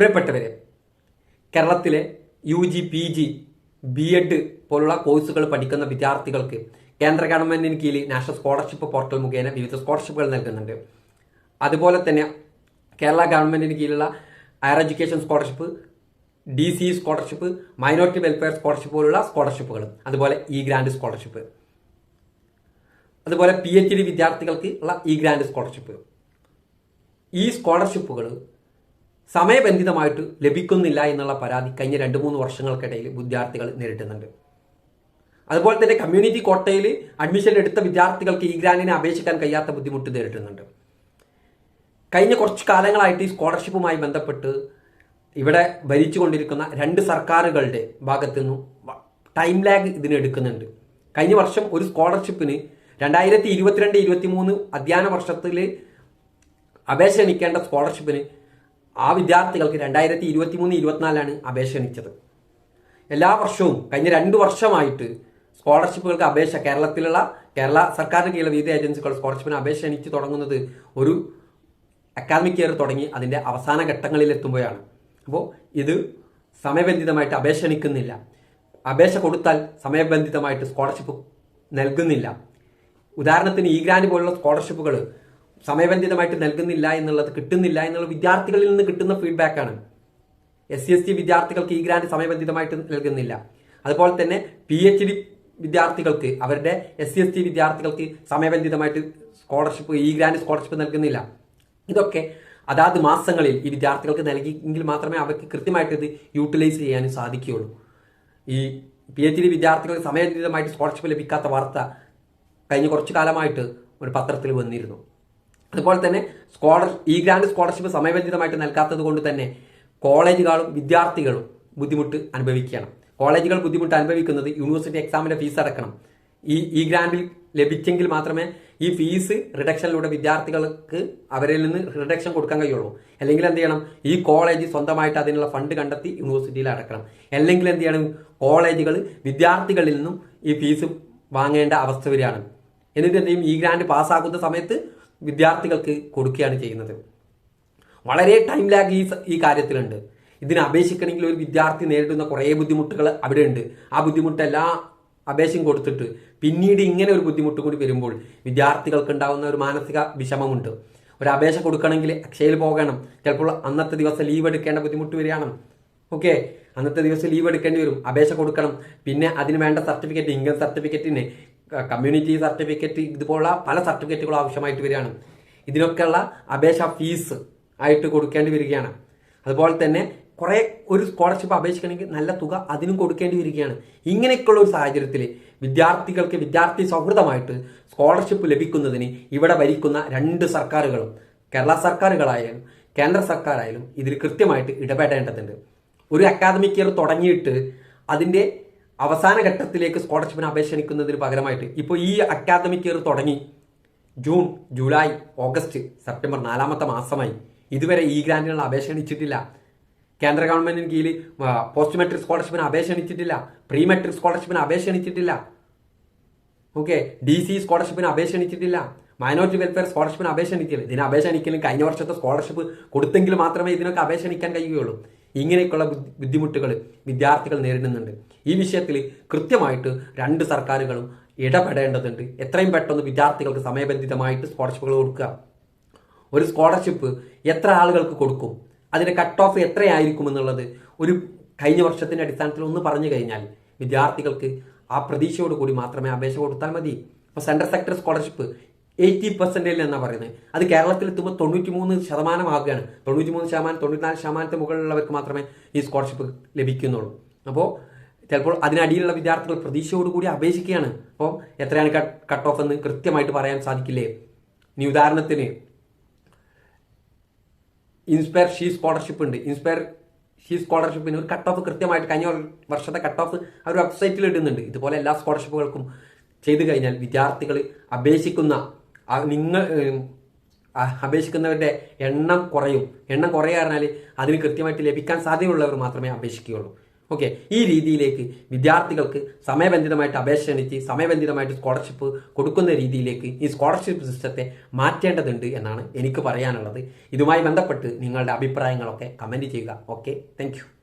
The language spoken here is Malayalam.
പ്രിയപ്പെട്ടവരെ കേരളത്തിലെ U G P G B Ed പോലുള്ള കോഴ്സുകൾ പഠിക്കുന്ന വിദ്യാർത്ഥികൾക്ക് കേന്ദ്ര ഗവൺമെന്റിന് കീഴിൽ നാഷണൽ സ്കോളർഷിപ്പ് പോർട്ടൽ മുഖേന വിവിധ സ്കോളർഷിപ്പുകൾ നൽകുന്നുണ്ട്. അതുപോലെ തന്നെ കേരള ഗവൺമെന്റിന് കീഴിലുള്ള higher education scholarship D C scholarship minority welfare scholarship പോലുള്ള സ്കോളർഷിപ്പുകൾ അതുപോലെ ഇ ഗ്രാൻഡ് സ്കോളർഷിപ്പ്. അതുപോലെ പി എച്ച് ഡി വിദ്യാർത്ഥികൾക്ക് ഉള്ള ഇ ഗ്രാൻഡ് സ്കോളർഷിപ്പ്. ഈ സ്കോളർഷിപ്പുകൾ സമയബന്ധിതമായിട്ട് ലഭിക്കുന്നില്ല എന്നുള്ള പരാതി കഴിഞ്ഞ രണ്ട് മൂന്ന് വർഷങ്ങൾക്കിടയിൽ വിദ്യാർത്ഥികൾ നേരിടുന്നുണ്ട്. അതുപോലെ തന്നെ കമ്മ്യൂണിറ്റി കോട്ടയിൽ അഡ്മിഷൻ എടുത്ത വിദ്യാർത്ഥികൾക്ക് ഈ ഗ്രാൻഡിനെ അപേക്ഷിക്കാൻ കഴിയാത്ത ബുദ്ധിമുട്ട് നേരിടുന്നുണ്ട്. കഴിഞ്ഞ കുറച്ച് കാലങ്ങളായിട്ട് ഈ സ്കോളർഷിപ്പുമായി ബന്ധപ്പെട്ട് ഇവിടെ ഭരിച്ചുകൊണ്ടിരിക്കുന്ന രണ്ട് സർക്കാരുകളുടെ ഭാഗത്തു നിന്നും ടൈം ലാഗ് ഇതിന് എടുക്കുന്നുണ്ട്. കഴിഞ്ഞ വർഷം ഒരു സ്കോളർഷിപ്പിന് രണ്ടായിരത്തി ഇരുപത്തിരണ്ട് ഇരുപത്തി മൂന്ന് അധ്യയന വർഷത്തിൽ അപേക്ഷ ക്ഷണിക്കേണ്ട സ്കോളർഷിപ്പിന് ആ വിദ്യാർത്ഥികൾക്ക് രണ്ടായിരത്തി ഇരുപത്തി മൂന്ന് ഇരുപത്തിനാലാണ് അപേക്ഷ ക്ഷണിച്ചത്. എല്ലാ വർഷവും കഴിഞ്ഞ രണ്ട് വർഷമായിട്ട് സ്കോളർഷിപ്പുകൾക്ക് അപേക്ഷ കേരളത്തിലുള്ള കേരള സർക്കാരിന് കീഴിലെ വിവിധ ഏജൻസികൾ സ്കോളർഷിപ്പിന് അപേക്ഷ എണിച്ച് തുടങ്ങുന്നത് ഒരു അക്കാദമിക് ഇയർ തുടങ്ങി അതിന്റെ അവസാന ഘട്ടങ്ങളിൽ എത്തുമ്പോഴാണ് അപ്പോൾ ഇത് സമയബന്ധിതമായിട്ട് അപേക്ഷ എണിക്കുന്നില്ല അപേക്ഷ കൊടുത്താൽ സമയബന്ധിതമായിട്ട് സ്കോളർഷിപ്പ് നൽകുന്നില്ല. ഉദാഹരണത്തിന് ഈ ഗ്രാൻഡ് പോലുള്ള സ്കോളർഷിപ്പുകൾ സമയബന്ധിതമായിട്ട് നൽകുന്നില്ല എന്നുള്ളത് കിട്ടുന്നില്ല എന്നുള്ള വിദ്യാർത്ഥികളിൽ നിന്ന് കിട്ടുന്ന ഫീഡ്ബാക്കാണ് എസ് സി എസ് ടി വിദ്യാർത്ഥികൾക്ക് ഈ ഗ്രാൻഡ് സമയബന്ധിതമായിട്ട് നൽകുന്നില്ല. അതുപോലെ തന്നെ പി എച്ച് ഡി വിദ്യാർത്ഥികൾക്ക് അവരുടെ എസ് സി എസ് ടി വിദ്യാർത്ഥികൾക്ക് സമയബന്ധിതമായിട്ട് സ്കോളർഷിപ്പ് ഈ ഗ്രാൻഡ് സ്കോളർഷിപ്പ് നൽകുന്നില്ല. ഇതൊക്കെ അതാത് മാസങ്ങളിൽ ഈ വിദ്യാർത്ഥികൾക്ക് നൽകിയെങ്കിൽ മാത്രമേ അവർക്ക് കൃത്യമായിട്ട് ഇത് യൂട്ടിലൈസ് ചെയ്യാനും സാധിക്കുകയുള്ളൂ. ഈ പി എച്ച് ഡി വിദ്യാർത്ഥികൾക്ക് സമയബന്ധിതമായിട്ട് സ്കോളർഷിപ്പ് ലഭിക്കാത്ത വാർത്ത കഴിഞ്ഞ കുറച്ചു കാലമായിട്ട് ഒരു പത്രത്തിൽ വന്നിരുന്നു. അതുപോലെ തന്നെ സ്കോളർ ഈ ഗ്രാൻഡ് സ്കോളർഷിപ്പ് സമയബന്ധിതമായിട്ട് നൽകാത്തത് കൊണ്ട് തന്നെ കോളേജുകളും വിദ്യാർത്ഥികളും ബുദ്ധിമുട്ട് അനുഭവിക്കുകയാണ്. കോളേജുകൾ ബുദ്ധിമുട്ട് അനുഭവിക്കുന്നത് യൂണിവേഴ്സിറ്റി എക്സാമിന്റെ ഫീസ് അടക്കണം. ഈ ഈ ഗ്രാൻഡിൽ ലഭിച്ചെങ്കിൽ മാത്രമേ ഈ ഫീസ് റിഡക്ഷനിലൂടെ വിദ്യാർത്ഥികൾക്ക് അവരിൽ നിന്ന് റിഡക്ഷൻ കൊടുക്കാൻ കഴിയുള്ളൂ. അല്ലെങ്കിൽ എന്ത് ചെയ്യണം? ഈ കോളേജ് സ്വന്തമായിട്ട് അതിനുള്ള ഫണ്ട് കണ്ടെത്തി യൂണിവേഴ്സിറ്റിയിൽ അടക്കണം. അല്ലെങ്കിൽ എന്ത് ചെയ്യണം? കോളേജുകൾ വിദ്യാർത്ഥികളിൽ നിന്നും ഈ ഫീസ് വാങ്ങേണ്ട അവസ്ഥ വരികയാണ്. എന്നിട്ട് എന്ത് ചെയ്യും? ഈ ഗ്രാൻഡ് പാസ്സാക്കുന്ന സമയത്ത് വിദ്യാർത്ഥികൾക്ക് കൊടുക്കുകയാണ് ചെയ്യുന്നത്. വളരെ ടൈം ലാഗ് ഈ ഈ കാര്യത്തിലുണ്ട്. ഇതിന് അപേക്ഷിക്കണമെങ്കിൽ ഒരു വിദ്യാർത്ഥി നേരിടുന്ന കുറേ ബുദ്ധിമുട്ടുകൾ അവിടെ ഉണ്ട് ആ ബുദ്ധിമുട്ടെല്ലാം അപേക്ഷയും കൊടുത്തിട്ട് പിന്നീട് ഇങ്ങനെ ഒരു ബുദ്ധിമുട്ട് കൂടി വരുമ്പോൾ വിദ്യാർത്ഥികൾക്ക് ഉണ്ടാകുന്ന ഒരു മാനസിക വിഷമമുണ്ട്. ഒരു അപേക്ഷ കൊടുക്കണമെങ്കിൽ അക്ഷയയിൽ പോകണം. ചിലപ്പോൾ അന്നത്തെ ദിവസം ലീവ് എടുക്കേണ്ട ബുദ്ധിമുട്ട് വരികയാണ്. ഓക്കെ അന്നത്തെ ദിവസം ലീവ് എടുക്കേണ്ടി വരും. അപേക്ഷ കൊടുക്കണം. പിന്നെ അതിന് വേണ്ട സർട്ടിഫിക്കറ്റ് ഇൻകം സർട്ടിഫിക്കറ്റിന് കമ്മ്യൂണിറ്റി സർട്ടിഫിക്കറ്റ് ഇതുപോലുള്ള പല സർട്ടിഫിക്കറ്റുകളും ആവശ്യമായിട്ട് വരികയാണ്. ഇതിനൊക്കെയുള്ള അപേക്ഷ ഫീസ് ആയിട്ട് കൊടുക്കേണ്ടി വരികയാണ്. അതുപോലെ തന്നെ കുറെ ഒരു സ്കോളർഷിപ്പ് അപേക്ഷിക്കണമെങ്കിൽ നല്ല തുക അതിനും കൊടുക്കേണ്ടി വരികയാണ്. ഇങ്ങനെയൊക്കെയുള്ള ഒരു സാഹചര്യത്തിൽ വിദ്യാർത്ഥികൾക്ക് വിദ്യാർത്ഥി സൗഹൃദമായിട്ട് സ്കോളർഷിപ്പ് ലഭിക്കുന്നതിന് ഇവിടെ ഭരിക്കുന്ന രണ്ട് സർക്കാരുകളും കേരള സർക്കാരുകളായാലും കേന്ദ്ര സർക്കാരായാലും ഇതിൽ കൃത്യമായിട്ട് ഇടപെടേണ്ടതുണ്ട്. ഒരു അക്കാദമിക് ഇയർ തുടങ്ങിയിട്ട് അതിന്റെ അവസാന ഘട്ടത്തിലേക്ക് സ്കോളർഷിപ്പിന് അപേക്ഷിക്കുന്നതിന് പകരമായിട്ട് ഇപ്പോൾ ഈ അക്കാദമിക് ഇയർ തുടങ്ങി. ജൂൺ ജൂലൈ ഓഗസ്റ്റ് സെപ്റ്റംബർ നാലാമത്തെ മാസമായി. ഇതുവരെ ഈ ഗ്രാൻഡിനുള്ള അപേക്ഷ ക്ഷണിച്ചിട്ടില്ല. കേന്ദ്ര ഗവൺമെന്റിന് കീഴിൽ പോസ്റ്റ് മെട്രിക് സ്കോളർഷിപ്പിന് അപേക്ഷ ക്ഷണിച്ചിട്ടില്ല. പ്രീ മെട്രിക് സ്കോളർഷിപ്പിന് അപേക്ഷ ക്ഷണിച്ചിട്ടില്ല. ഓക്കെ ഡി സി സ്കോളർഷിപ്പിന് അപേക്ഷ ക്ഷണിച്ചിട്ടില്ല. മൈനോറിറ്റി വെൽഫെയർ സ്കോളർഷിപ്പിന് അപേക്ഷ ക്ഷണിക്കില്ല. ഇതിന് അപേക്ഷ കഴിഞ്ഞ വർഷത്തെ സ്കോളർഷിപ്പ് കൊടുത്തെങ്കിൽ മാത്രമേ ഇതിനൊക്കെ അപേക്ഷ ക്ഷണിക്കാൻ കഴിയുകയുള്ളൂ. ഇങ്ങനെയൊക്കെയുള്ള ബുദ്ധി- ബുദ്ധിമുട്ടുകൾ വിദ്യാർത്ഥികൾ നേരിടുന്നുണ്ട്. ഈ വിഷയത്തിൽ കൃത്യമായിട്ട് രണ്ട് സർക്കാരുകളും ഇടപെടേണ്ടതുണ്ട്. എത്രയും പെട്ടെന്ന് വിദ്യാർത്ഥികൾക്ക് സമയബന്ധിതമായിട്ട് സ്കോളർഷിപ്പുകൾ കൊടുക്കുക. ഒരു സ്കോളർഷിപ്പ് എത്ര ആളുകൾക്ക് കൊടുക്കും? അതിന്റെ കട്ട് ഓഫ് എത്രയായിരിക്കും എന്നുള്ളത് ഒരു കഴിഞ്ഞ വർഷത്തിന്റെ അടിസ്ഥാനത്തിൽ ഒന്ന് പറഞ്ഞു കഴിഞ്ഞാൽ വിദ്യാർത്ഥികൾക്ക് ആ പ്രതീക്ഷയോട് കൂടി മാത്രമേ അപേക്ഷ കൊടുത്താൽ മതി. ഇപ്പോൾ സെൻട്രൽ സെക്ടർ സ്കോളർഷിപ്പ് എയ്റ്റി പെർസെന്റേജിൽ എന്നാണ് പറയുന്നത് അത് കേരളത്തിൽ എത്തുമ്പോൾ തൊണ്ണൂറ്റി മൂന്ന് ശതമാനമാകുകയാണ് തൊണ്ണൂറ്റി മൂന്ന് ശതമാനം തൊണ്ണൂറ്റിനാല് ശതമാനത്തിന് മുകളിലുള്ളവർക്ക് മാത്രമേ ഈ സ്കോളർഷിപ്പ് ലഭിക്കുന്നുള്ളൂ. അപ്പോൾ ചിലപ്പോൾ അതിനടിയിലുള്ള വിദ്യാർത്ഥികൾ പ്രതീക്ഷയോടുകൂടി അപേക്ഷിക്കുകയാണ്. അപ്പോൾ എത്രയാണ് കട്ട് ഓഫ് എന്ന് കൃത്യമായിട്ട് പറയാൻ സാധിക്കില്ലേ? ഇനി ഉദാഹരണത്തിന് ഇൻസ്പയർ ഷീ സ്കോളർഷിപ്പ് ഉണ്ട്. ഇൻസ്പയർ ഷീ സ്കോളർഷിപ്പിന് ഒരു കട്ട് ഓഫ് കൃത്യമായിട്ട് കഴിഞ്ഞ വർഷത്തെ കട്ട് ഓഫ് അവർ വെബ്സൈറ്റിൽ ഇടുന്നുണ്ട്. ഇതുപോലെ എല്ലാ സ്കോളർഷിപ്പുകൾക്കും ചെയ്തു കഴിഞ്ഞാൽ വിദ്യാർത്ഥികൾ അപേക്ഷിക്കുന്ന നിങ്ങൾ അപേക്ഷിക്കുന്നവരുടെ എണ്ണം കുറയും. എണ്ണം കുറയുക പറഞ്ഞാൽ അതിന് കൃത്യമായിട്ട് ലഭിക്കാൻ സാധ്യതയുള്ളവർ മാത്രമേ അപേക്ഷിക്കുകയുള്ളൂ. ഓക്കെ. ഈ രീതിയിലേക്ക് വിദ്യാർത്ഥികൾക്ക് സമയബന്ധിതമായിട്ട് അപേക്ഷ എണിച്ച് സമയബന്ധിതമായിട്ട് സ്കോളർഷിപ്പ് കൊടുക്കുന്ന രീതിയിലേക്ക് ഈ സ്കോളർഷിപ്പ് സിസ്റ്റത്തെ മാറ്റേണ്ടതുണ്ട് എന്നാണ് എനിക്ക് പറയാനുള്ളത്. ഇതുമായി ബന്ധപ്പെട്ട് നിങ്ങളുടെ അഭിപ്രായങ്ങളൊക്കെ കമന്റ് ചെയ്യുക. ഓക്കെ. താങ്ക്